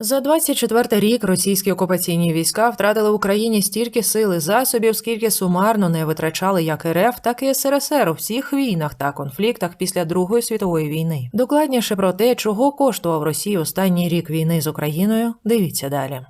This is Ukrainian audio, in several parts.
За 24 рік російські окупаційні війська втратили Україні стільки сил і засобів, скільки сумарно не витрачали як РФ, так і СРСР у всіх війнах та конфліктах після Другої світової війни. Докладніше про те, чого коштував Росії останній рік війни з Україною, дивіться далі.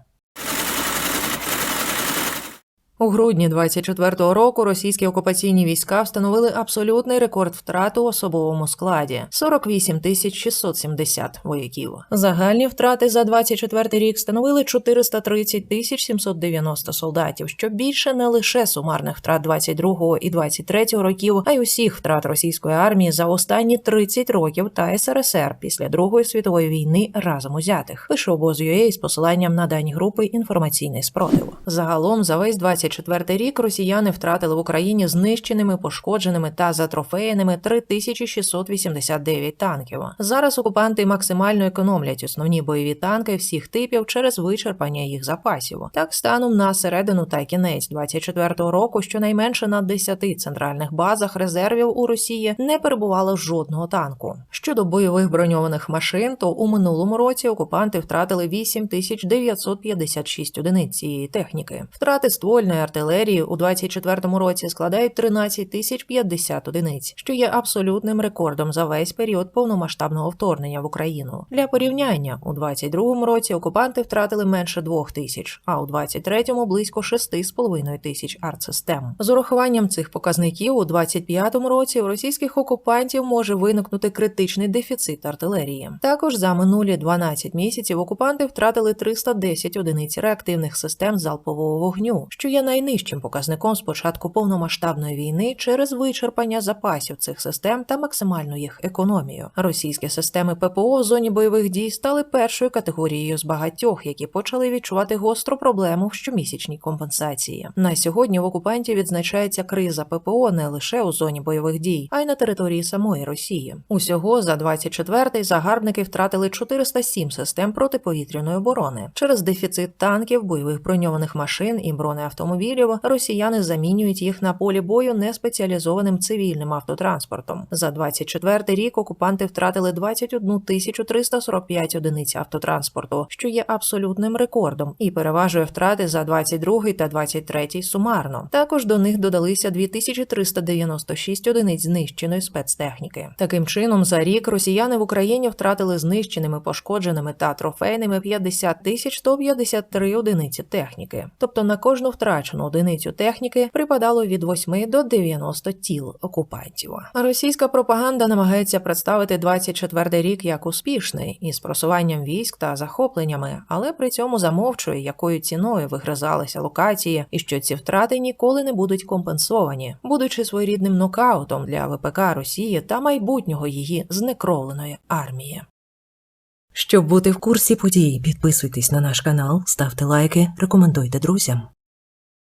У грудні 24-го року російські окупаційні війська встановили абсолютний рекорд втрат у особовому складі 48 тисяч 670 вояків. Загальні втрати за 24 рік становили 430 тисяч 790 солдатів, що більше не лише сумарних втрат 22-го і 23-го років, а й усіх втрат російської армії за останні 30 років та СРСР після Другої світової війни разом узятих. Пише обоз.ua з посиланням на дані групи інформаційний спротив. Загалом за весь 24 рік росіяни втратили в Україні знищеними, пошкодженими та затрофеєними 3689 танків. Зараз окупанти максимально економлять основні бойові танки всіх типів через вичерпання їх запасів. Так станом на середину та кінець 24-го року щонайменше на 10 центральних базах резервів у Росії не перебувало жодного танку. Щодо бойових броньованих машин, то у минулому році окупанти втратили 8956 одиниць цієї техніки. Втрати ствольної артилерії у 24-му році складають 13 тисяч 50 одиниць, що є абсолютним рекордом за весь період повномасштабного вторгнення в Україну. Для порівняння у 22-му році окупанти втратили менше 2 тисяч, а у 23-му близько 6,5 тисяч артсистем. З урахуванням цих показників у 25-му році у російських окупантів може виникнути критичний дефіцит артилерії. Також за минулі 12 місяців окупанти втратили 310 одиниць реактивних систем залпового вогню, що є найнижчим показником з початку повномасштабної війни через вичерпання запасів цих систем та максимальну їх економію. Російські системи ППО в зоні бойових дій стали першою категорією з багатьох, які почали відчувати гостру проблему в щомісячній компенсації. На сьогодні в окупантів відзначається криза ППО не лише у зоні бойових дій, а й на території самої Росії. Усього за 24-й загарбники втратили 407 систем протиповітряної оборони через дефіцит танків, бойових броньованих машин і бронеавтомобілів. Росіяни замінюють їх на полі бою неспеціалізованим цивільним автотранспортом. За 24-й рік окупанти втратили 21 тисячу 345 одиниць автотранспорту, що є абсолютним рекордом, і переважує втрати за 22-й та 23-й сумарно. Також до них додалися 2396 одиниць знищеної спецтехніки. Таким чином, за рік росіяни в Україні втратили знищеними, пошкодженими та трофейними 50 тисяч 153 одиниці техніки. Тобто на кожну втрачену одиницю техніки припадало від 8 до 90 тіл окупантів. Російська пропаганда намагається представити 24 рік як успішний із просуванням військ та захопленнями, але при цьому замовчує, якою ціною вигризалися локації, і що ці втрати ніколи не будуть компенсовані, будучи своєрідним нокаутом для ВПК Росії та майбутнього її знекровленої армії. Щоб бути в курсі подій, підписуйтесь на наш канал, ставте лайки, рекомендуйте друзям.